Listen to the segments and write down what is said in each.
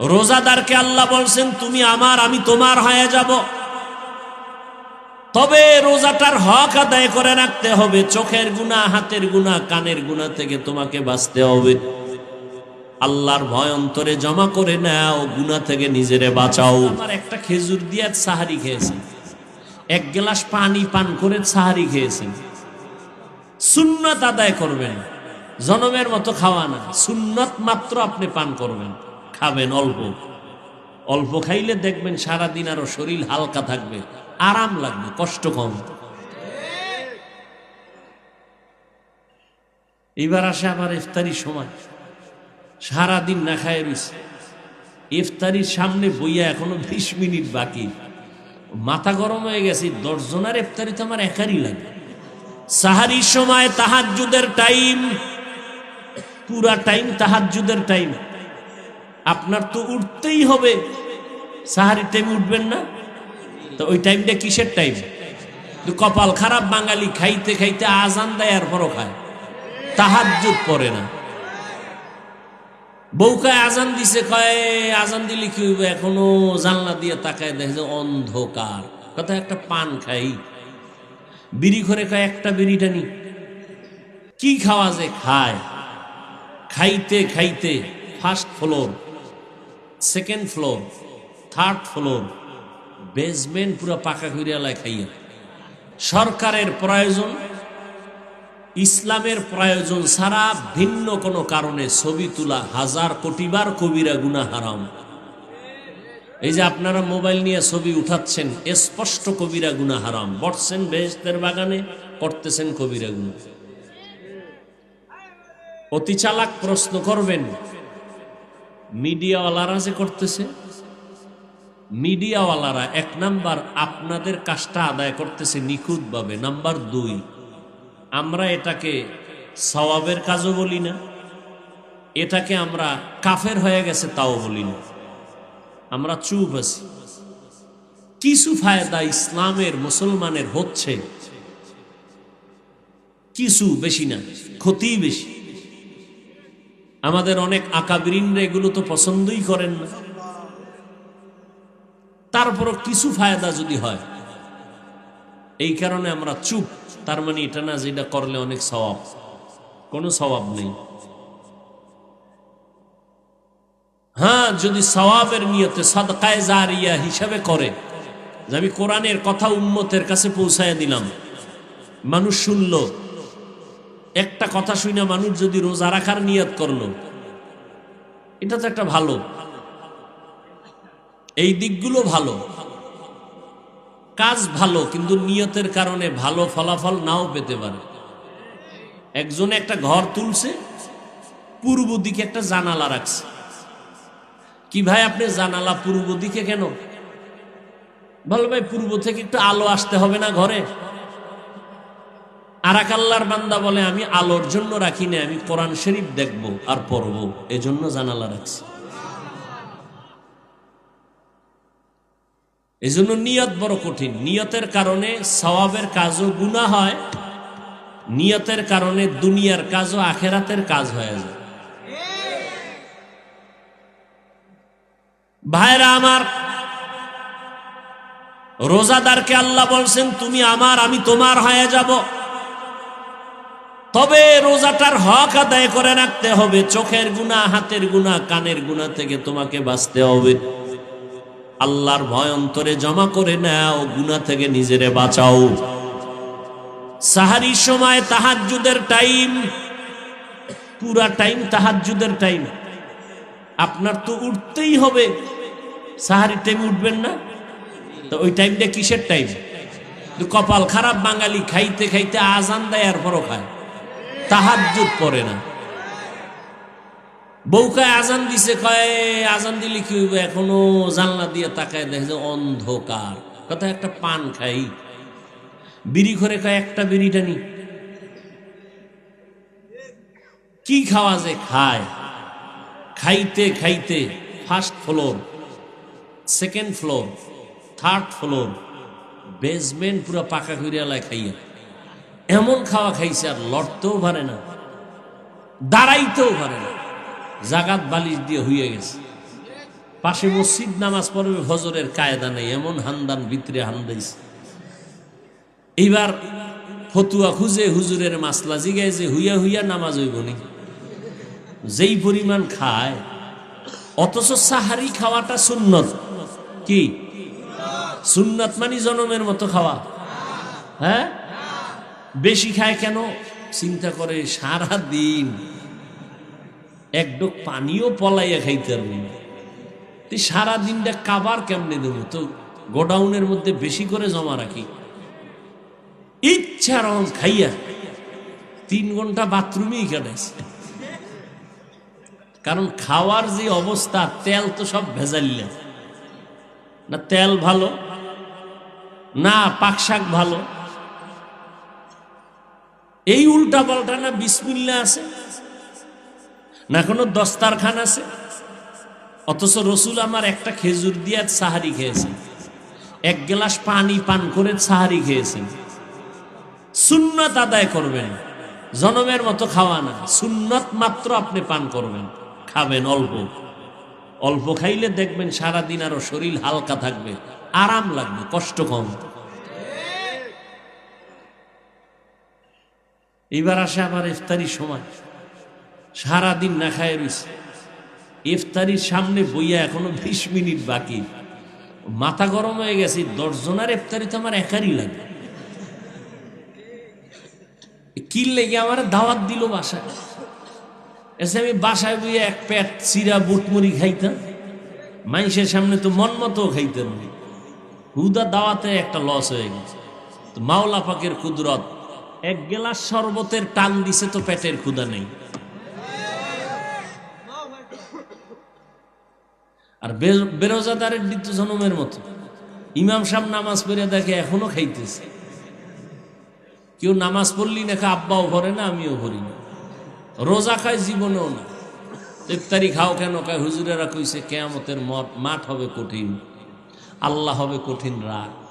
রোজাদারকে আল্লাহ বলছেন, তুমি আমার, আমি তোমার হয়ে যাব। তবে রোজাটার হক আদায় করে রাখতে হবে। চোখের গুণা, হাতের গুণা, কানের গুণা থেকে তোমাকে বাঁচতে হবে। আল্লাহর ভয় অন্তরে জমা করে নাও, গুণা থেকে নিজেরে বাঁচাও। আমার একটা খেজুর দিয়ে সাহারি খেয়েছেন এক গ্লাস পানি পান করে সাহারি খেয়েছেন সুন্নত আদায় করবেন। জনমের মতো খাওয়া না। সুন্নত মাত্র আপনি পান করবেন। খাবেন অল্প। অল্প খাইলে দেখবেন সারাদিন আরও শরীর হালকা থাকবে, আরাম লাগবে, কষ্ট কম। এবার আসে আবার ইফতারির সময়। সারাদিন না খায় রয়েছে ইফতারির সামনে বইয়া এখনও বিশ মিনিট বাকি। মাথা গরম হয়ে গেছে, দশজনের ইফতারি তো আমার একারই লাগে। সাহারির সময় তাহাজ্জুদের টাইম পুরা টাইম তাহাজ্জুদের টাইম আপনার তো উঠতেই হবে। সাহারির টাইম উঠবেন না? তো ওই টাইমটা কিসের টাইম কপাল খারাপ, বাঙালি খাইতে খাইতে আজান দেয় আর পরও খায়। তাহাজ্জুদ পড়ে না। বউকায় আজান দিছে। কয়ে, আজান দিলে কি হইবে? এখনও জানলা দিয়ে তাকায় দেখে যে অন্ধকার। কথা একটা পান খাই। বিড়ি করে কয়, একটা বিড়িটা নি কি খাওয়া যে খায়? খাইতে খাইতে first floor second floor third floor basement পুরো পাকা করিয়ালায় খাইয়া। সরকারের প্রয়োজন, ইসলামের প্রয়োজন ছাড়া ভিন্ন কোনো কারণে ছবি তোলা হাজার কোটিবার কবিরা গুনা হারাম। এই যে আপনারা মোবাইল নিয়ে ছবি উঠাচ্ছেন স্পষ্ট কবিরা গুনা হারাম। বসছেন বেহেস্তের বাগানে করতেছেন কবিরা গুনা অতি চালাক প্রশ্ন করবেন মিডিয়াওয়ালারা যে করতেছে? মিডিয়াওয়ালারা এক নাম্বার আপনাদের কাজটা আদায় করতেছে নিখুঁতভাবে। নাম্বার দুই, আমরা এটাকে সওয়াবের কাজও বলি না। এটাকে আমরা কাফের হয়ে গেছে তাও বলি না। আমরা চুপ আছি। কিছু ফায়দা ইসলামের মুসলমানের হচ্ছে। কিছু বেশি না ক্ষতি বেশি। আমাদের অনেক আকাবিরিনরা এগুলো তো পছন্দই করেন না। তারপরও কিছু ফায়দা যদি হয়, এই কারণে আমরা চুপ। তার মানে এটা না যেটা করলে অনেক স্বভাব কোনো স্বভাব নেই। হ্যাঁ যদি সওয়াবের নিয়তে সদকায় জারিয়া হিসাবে করে, যে আমি কোরআনের কথা উম্মতের কাছে পৌঁছায় দিলাম। মানুষ শুনল একটা কথা শুনে মানুষ যদি রোজা রাখার নিয়ত করল, এটা তো একটা ভালো। এই দিকগুলো ভালো। কাজ ভালো, কিন্তু নিয়তের কারণে ভালো ফলাফল নাও পেতে পারে। একজন একটা ঘর তুলছে, পূর্ব দিকে একটা জানালা রাখছে। কি ভাই আপনি জানালা পূর্ব দিকে কেন? বল ভাই, পূর্ব থেকে একটু আলো আসতে হবে না ঘরে? আরাক আল্লাহর বান্দা বলে, আমি আলোর জন্য রাখি না আমি কোরআন শরীফ দেখব আর পড়ব। এজন্য জানালা রাখছি। এই জন্য নিয়ত বড় কঠিন। নিয়তের কারণে সওয়াবের কাজও গুণা হয়, নিয়তের কারণে দুনিয়ার কাজও আখেরাতের কাজ হয়ে যায়। ভাইরা আমার, রোজাদারকে আল্লাহ বলছেন, তুমি আমার, আমি তোমার হয়ে যাব। তবে রোজাটার হক আদায় করে রাখতে হবে। চোখের গুণা, হাতের গুণা, কানের গুণা থেকে তোমাকে বাঁচতে হবে। আল্লাহর ভয় অন্তরে জমা করে নাও, গুণা থেকে নিজেরে বাঁচাও। সাহারির সময় তাহাজ্জুদের টাইম, পুরা টাইম তাহাজ্জুদের টাইম। আপনার তো উঠতেই হবে। সাহারির টাইম উঠবেন না? তো ওই টাইমটা কিসের টাইম? কপাল খারাপ, বাঙালি খাইতে খাইতে আজান দেয় আর পরও খায়। তাহাজ্জুদ পড়ে না। বউকায় আজান দিছে, কয়, আজান দিলে কি হইবে? এখনও জানলা দিয়ে তাকায় দেখে যে অন্ধকার। কথা একটা পান খাই। বিড়ি করে কয়, একটা বিড়িটা নি। কি খাওয়া যে খায়। খাইতে খাইতে first floor second floor third floor basement পুরো পাকা করিয়ালায় খাইয়া এমন খাওয়া খাইছে আর লড়তেও পারে না, দাঁড়াইতেও পারে না। জাগাত বালিশ দিয়ে হইয়া গেছে। পাশে মসজিদ নামাজ পড়বে হজরের কায়দা নেই, এমন হান্দান ভিতরে হান্দাইছে। এইবার ফতুয়া খুঁজে হুজুরের মাসলা জিগায় যে হুইয়া হুইয়া নামাজ হইব নি। যেই পরিমাণ খায়, অথচ সাহারি খাওয়াটা সুন্নত। কি? সুন্নত মানে জনমের মতো খাওয়া। হ্যাঁ? বেশি খায় কেন? চিন্তা করে সারা দিন এক ডোক পানিও পলাইয়া খাইতে পারবি না। সারা দিনটা কাবার কেমনে দেবো? তো গোডাউনের মধ্যে বেশি করে জমা রাখি। ইচ্ছা রকম খাইয়া তিন ঘণ্টা বাথরুমেই কাটাইছে। কারণ খাওয়ার যে অবস্থা, তেল তো সব ভেজাইলে না। তেল ভালো, না পাক শাক ভালো এই উল্টা পাল্টা না বিসমিল্লা আছে? না কোনো দস্তারখান আছে? অথচ রসুল আমার একটা খেজুর দিয়ে সাহারি খেয়েছেন। এক গ্লাস পানি পান করে সাহারি খেয়েছেন। সুন্নত আদায় করবেন। জনমের মতো খাওয়া না। সুন্নত মাত্র আপনি পান করবেন। খাবেন অল্প। অল্প খাইলে দেখবেন সারাদিন আরও শরীর হালকা থাকবে। আরাম লাগবে, কষ্ট কম। এবার আসে আবার ইফতারির সময়। সারাদিন না খায় রয়েছে ইফতারির সামনে বইয়া এখনও বিশ মিনিট বাকি। মাথা গরম হয়ে গেছে, দশজনের ইফতারি তো আমার একারই লাগে। কি লেগে আমার দাওয়াত দিল বাসায়? এসে আমি বাসায় বইয়ে এক প্যাট চিরা বুটমুড়ি খাইতাম। মানুষের সামনে তো মন মতো খাইতাম। হুদা দাওয়াতে একটা লস হয়ে গেছে। মাওলা পাকের কুদরত এক গেলাস শরবতের টান দিছে তো পেটের ক্ষুদা নেই। আর বেরোজাদারের দিত জনমের মতো। ইমাম সাহেব নামাজ পড়ে দেখে এখনও খাইতেছে। কেউ নামাজ পড়লি না খা আব্বাও ভরে না, আমিও ভরি না। রোজা খায় জীবনেও না। ইফতারি খাও কেন কয় হুজুরেরা কইছে, কেয়ামতের মত- মাঠ হবে কঠিন। আল্লাহ হবে কঠিন রাগ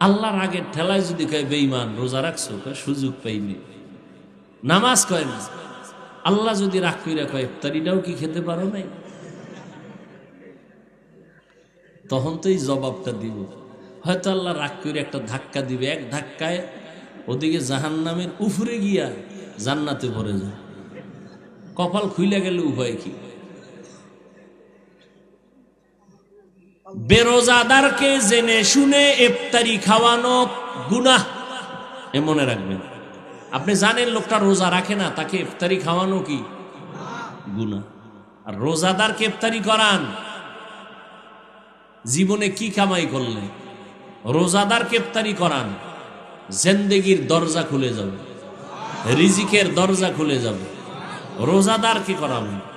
আল্লাহর আগের ঠেলায় যদি কয় বেইমান রোজা রাখছো? সুযোগ পাইনি। নামাজ কয় না? আল্লাহ যদি রাগ কইরা কয়, ইফতারিটাও কি খেতে পারো নাই? তখন তো এই জবাবটা দিব। হয়তো আল্লাহ রাগ করে একটা ধাক্কা দিবে। এক ধাক্কায় ওদিকে জাহান নামের উফরে গিয়া জান্নাতে ভরে যায়। কপাল খুইলে গেলে উভয় কি? বেরোজাদারকে জেনে শুনে ইফতারি খাওয়ানো গুনাহ। এ মনে রাখবেন। আপনি জানেন লোকটা রোজা রাখে না, তাকে ইফতারি খাওয়ানো কি? গুনাহ। আর রোজাদারকে ইফতারি করান। জীবনে কি কামাই করলে? রোজাদার কেপ্তারি করান। জেন্দেগির দরজা খুলে যাবে। রিজিকের দরজা খুলে যাবে। রোজাদার কি করাবেন।